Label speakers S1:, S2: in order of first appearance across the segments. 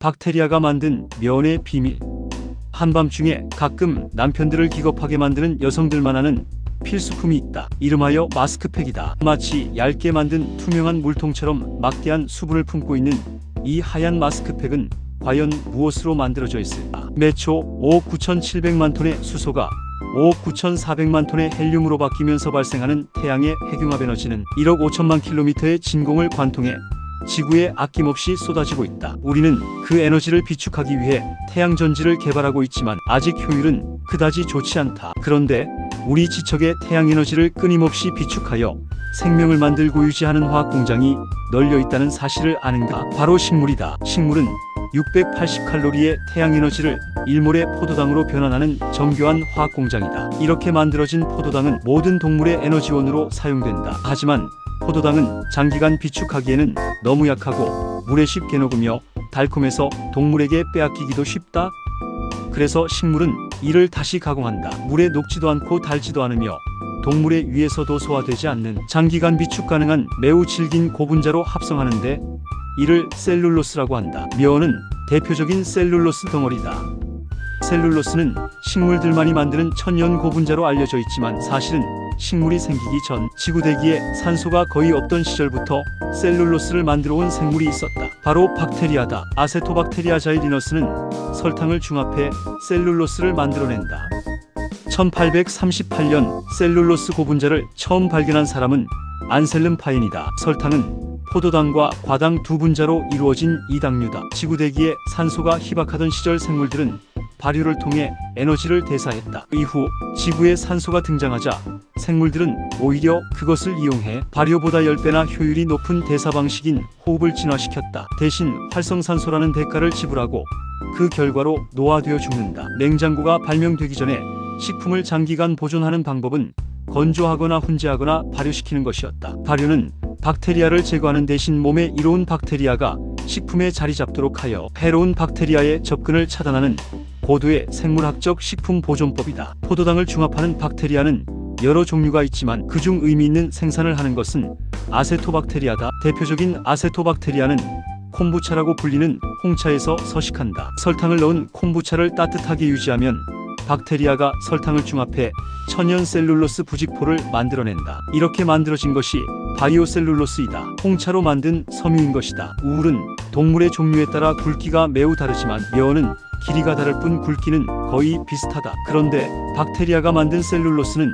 S1: 박테리아가 만든 면의 비밀. 한밤중에 가끔 남편들을 기겁하게 만드는 여성들만 아는 필수품이 있다. 이름하여 마스크팩이다. 마치 얇게 만든 투명한 물통처럼 막대한 수분을 품고 있는 이 하얀 마스크팩은 과연 무엇으로 만들어져 있을까? 매초 5억 9,700만 톤의 수소가 5억 9,400만 톤의 헬륨으로 바뀌면서 발생하는 태양의 핵융합 에너지는 1억 5천만 킬로미터의 진공을 관통해 지구에 아낌없이 쏟아지고 있다. 우리는 그 에너지를 비축하기 위해 태양 전지를 개발하고 있지만 아직 효율은 그다지 좋지 않다. 그런데 우리 지척의 태양 에너지를 끊임없이 비축하여 생명을 만들고 유지하는 화학 공장이 널려 있다는 사실을 아는가? 바로 식물이다. 식물은 680칼로리의 태양 에너지를 일몰의 포도당으로 변환하는 정교한 화학 공장이다. 이렇게 만들어진 포도당은 모든 동물의 에너지원으로 사용된다. 하지만 포도당은 장기간 비축하기에는 너무 약하고 물에 쉽게 녹으며 달콤해서 동물에게 빼앗기기도 쉽다. 그래서 식물은 이를 다시 가공한다. 물에 녹지도 않고 달지도 않으며 동물의 위에서도 소화되지 않는 장기간 비축 가능한 매우 질긴 고분자로 합성하는데 이를 셀룰로스라고 한다. 묘는 대표적인 셀룰로스 덩어리다. 셀룰로스는 식물들만이 만드는 천연 고분자로 알려져 있지만 사실은 식물이 생기기 전 지구 대기에 산소가 거의 없던 시절부터 셀룰로스를 만들어 온 생물이 있었다. 바로 박테리아다. 아세토박테리아 자이리너스는 설탕을 중합해 셀룰로스를 만들어낸다. 1838년 셀룰로스 고분자를 처음 발견한 사람은 안셀름 파인이다. 설탕은 포도당과 과당 두 분자로 이루어진 이당류다. 지구 대기에 산소가 희박하던 시절 생물들은 발효를 통해 에너지를 대사했다. 이후 지구에 산소가 등장하자 생물들은 오히려 그것을 이용해 발효보다 10배나 효율이 높은 대사 방식인 호흡을 진화시켰다. 대신 활성산소라는 대가를 지불하고 그 결과로 노화되어 죽는다. 냉장고가 발명되기 전에 식품을 장기간 보존하는 방법은 건조하거나 훈제하거나 발효시키는 것이었다. 발효는 박테리아를 제거하는 대신 몸에 이로운 박테리아가 식품에 자리 잡도록 하여 해로운 박테리아의 접근을 차단하는 고도의 생물학적 식품 보존법이다. 포도당을 중합하는 박테리아는 여러 종류가 있지만 그중 의미 있는 생산을 하는 것은 아세토박테리아다. 대표적인 아세토박테리아는 콤부차라고 불리는 홍차에서 서식한다. 설탕을 넣은 콤부차를 따뜻하게 유지하면 박테리아가 설탕을 중합해 천연 셀룰로스 부직포를 만들어낸다. 이렇게 만들어진 것이 바이오셀룰로스이다. 홍차로 만든 섬유인 것이다. 우울은 동물의 종류에 따라 굵기가 매우 다르지만 면은 길이가 다를 뿐 굵기는 거의 비슷하다. 그런데 박테리아가 만든 셀룰로스는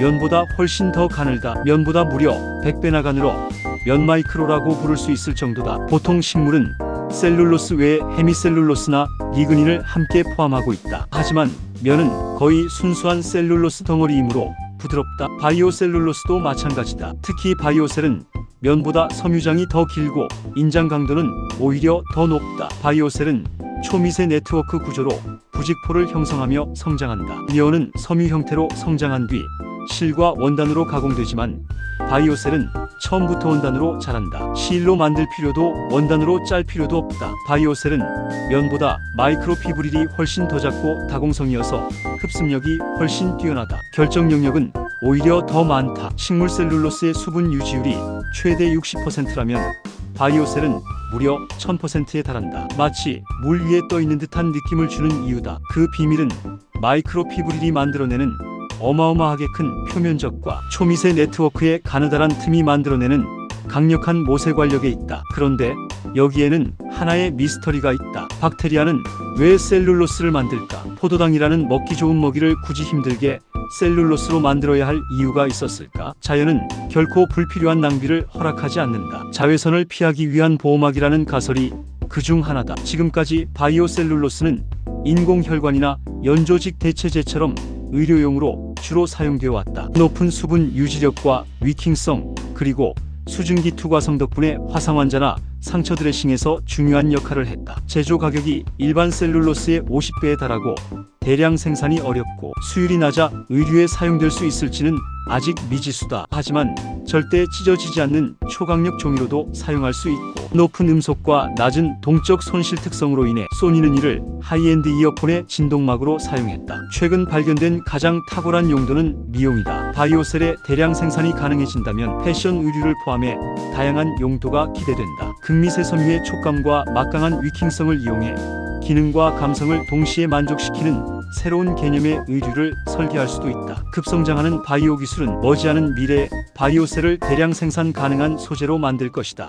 S1: 면보다 훨씬 더 가늘다. 면보다 무려 100배나 가늘어 면 마이크로라고 부를 수 있을 정도다. 보통 식물은 셀룰로스 외에 헤미셀룰로스나 리그닌을 함께 포함하고 있다. 하지만 면은 거의 순수한 셀룰로스 덩어리이므로 부드럽다. 바이오셀룰로스도 마찬가지다. 특히 바이오셀은 면보다 섬유장이 더 길고 인장 강도는 오히려 더 높다. 바이오셀은 초미세 네트워크 구조로 부직포를 형성하며 성장한다. 면은 섬유 형태로 성장한 뒤 실과 원단으로 가공되지만 바이오셀은 처음부터 원단으로 자란다. 실로 만들 필요도 원단으로 짤 필요도 없다. 바이오셀은 면보다 마이크로 피브릴이 훨씬 더 작고 다공성이어서 흡습력이 훨씬 뛰어나다. 결정 영역은 오히려 더 많다. 식물 셀룰로스의 수분 유지율이 최대 60%라면 바이오셀은 무려 1000%에 달한다. 마치 물 위에 떠 있는 듯한 느낌을 주는 이유다. 그 비밀은 마이크로피브릴이 만들어내는 어마어마하게 큰 표면적과 초미세 네트워크의 가느다란 틈이 만들어내는 강력한 모세 관력에 있다. 그런데 여기에는 하나의 미스터리가 있다. 박테리아는 왜 셀룰로스를 만들까? 포도당이라는 먹기 좋은 먹이를 굳이 힘들게 셀룰로스로 만들어야 할 이유가 있었을까? 자연은 결코 불필요한 낭비를 허락하지 않는다. 자외선을 피하기 위한 보호막이라는 가설이 그 중 하나다. 지금까지 바이오 셀룰로스는 인공혈관이나 연조직 대체제처럼 의료용으로 주로 사용되어 왔다. 높은 수분 유지력과 위킹성 그리고 수증기 투과성 덕분에 화상 환자나 상처 드레싱에서 중요한 역할을 했다. 제조 가격이 일반 셀룰로스의 50배에 달하고 대량 생산이 어렵고 수율이 낮아 의류에 사용될 수 있을지는 아직 미지수다. 하지만 절대 찢어지지 않는 초강력 종이로도 사용할 수 있고 높은 음속과 낮은 동적 손실 특성으로 인해 소니는 이를 하이엔드 이어폰의 진동막으로 사용했다. 최근 발견된 가장 탁월한 용도는 미용이다. 바이오셀의 대량 생산이 가능해진다면 패션 의류를 포함해 다양한 용도가 기대된다. 극미세 섬유의 촉감과 막강한 위킹성을 이용해 기능과 감성을 동시에 만족시키는 새로운 개념의 의류를 설계할 수도 있다. 급성장하는 바이오 기술은 머지않은 미래에 바이오셀을 대량 생산 가능한 소재로 만들 것이다.